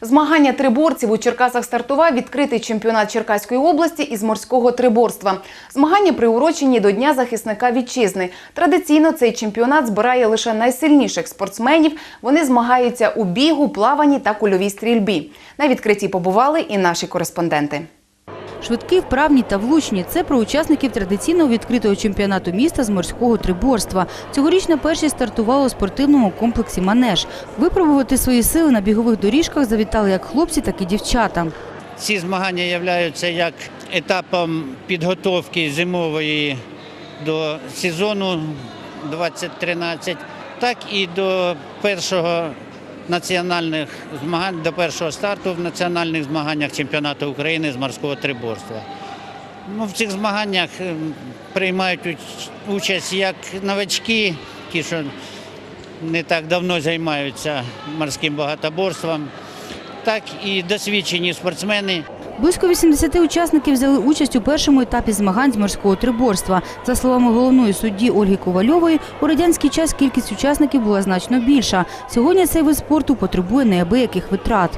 Змагання триборців у Черкасах стартував відкритий чемпіонат Черкаської області із морського триборства. Змагання приурочені до Дня захисника вітчизни. Традиційно цей чемпіонат збирає лише найсильніших спортсменів. Вони змагаються у бігу, плаванні та кульовій стрільбі. На відкритті побували і наші кореспонденти. Швидкі, вправні та влучні – це про учасників традиційного відкритого чемпіонату міста з морського триборства. Цьогоріч на першій стартували у спортивному комплексі «Манеж». Випробувати свої сили на бігових доріжках завітали як хлопці, так і дівчата. Ці змагання являються як етапом підготовки зимової до сезону 2013, так і до першого національних змагань, до першого старту в національних змаганнях чемпіонату України з морського триборства. Ну, в цих змаганнях ем, приймають участь як новачки, ті, що не так давно займаються морським багатоборством, так і досвідчені спортсмени. Близько 80 учасників взяли участь у першому етапі змагань з морського триборства. За словами головної судді Ольги Ковальової, у радянський час кількість учасників була значно більша. Сьогодні цей вид спорту потребує неабияких витрат.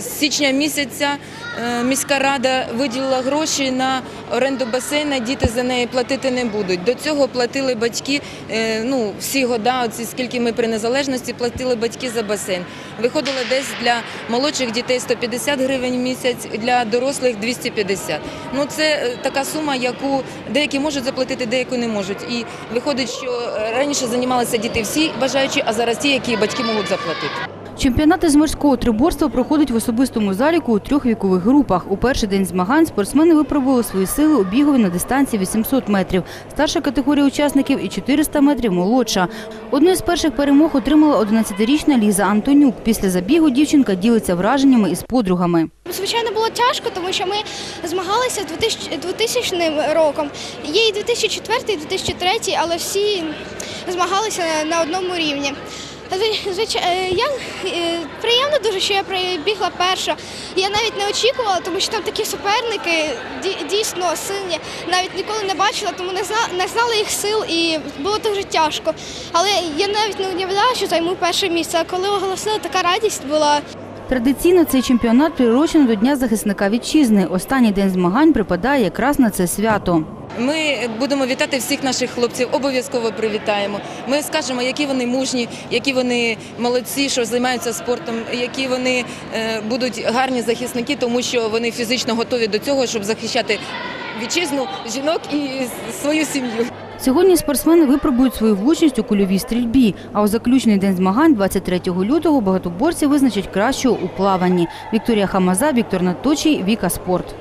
З січня місяця е, міська рада виділила гроші на оренду басейна, діти за неї платити не будуть. До цього платили батьки, е, ну всі года, оці скільки ми при незалежності, платили батьки за басейн. Виходило десь для молодших дітей 150 гривень в місяць, для дорослих 250. Ну це е, така сума, яку деякі можуть заплатити, деякі не можуть. І виходить, що раніше займалися діти всі бажаючі, а зараз ті, які батьки можуть заплатити. Чемпіонати з морського триборства проходять в особистому заліку у трьох вікових групах. У перший день змагань спортсмени випробували свої сили у бігові на дистанції 800 метрів. Старша категорія учасників і 400 метрів молодша. Одну з перших перемог отримала 11-річна Ліза Антонюк. Після забігу дівчинка ділиться враженнями із подругами. Звичайно, було тяжко, тому що ми змагалися 2000, 2000 роком. Є і 2004, і 2003, але всі змагалися на одному рівні. Звичайно, я е, приємно дуже, що я прибігла перша. Я навіть не очікувала, тому що там такі суперники дійсно сильні. Навіть ніколи не бачила, тому не знала, не знала їх сил і було дуже тяжко. Але я навіть не уявляла, що займу перше місце. А коли оголосили, така радість була. Традиційно цей чемпіонат приурочено до Дня захисника вітчизни. Останній день змагань припадає якраз на це свято. Ми будемо вітати всіх наших хлопців, обов'язково привітаємо. Ми скажемо, які вони мужні, які вони молодці, що займаються спортом, які вони е, будуть гарні захисники, тому що вони фізично готові до цього, щоб захищати вітчизну, жінок і свою сім'ю. Сьогодні спортсмени випробують свою влучність у кульовій стрільбі. А у заключний день змагань, 23 лютого, багатоборці визначать кращого у плаванні. Вікторія Хамаза, Віктор Наточий, Віка Спорт.